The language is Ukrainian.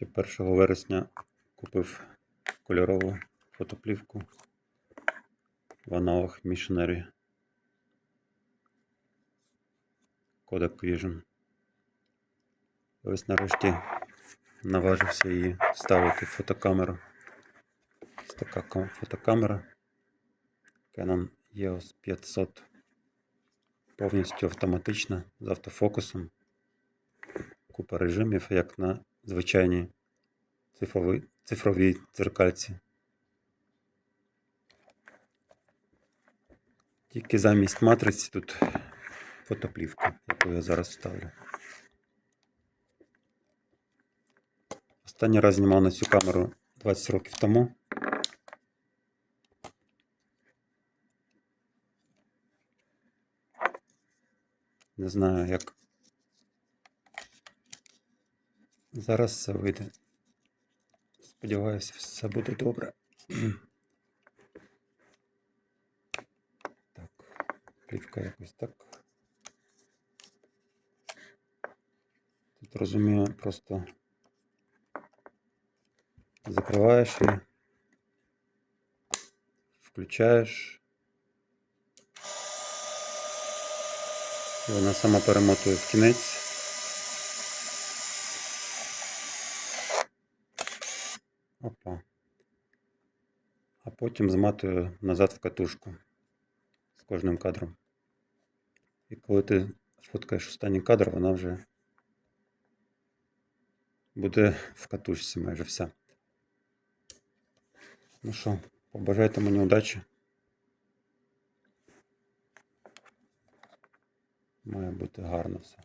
Ще 1 вересня купив кольорову фотоплівку в аналог Missionary Kodak Vision. Ось нарешті наважився її вставити в фотокамеру. Ось така фотокамера Canon EOS 500. Повністю автоматична з автофокусом. Купа режимів, як на звичайній цифровій, цифровій дзеркальці. Тільки замість матриці тут фотоплівка, яку я зараз вставлю. Останній раз знімав на цю камеру 20 років тому. Не знаю, як зараз все вийде. Сподіваюся, все буде добре. Так, плівка якось так. Тут розумію, просто закриваєш її, включаєш. І вона сама перемотує в кінець. Опа. А потім зматую назад в катушку з кожним кадром. І коли ти фоткаєш останній кадр, вона вже буде в катушці майже вся. Ну що, побажайте мені удачі. Має бути гарно все.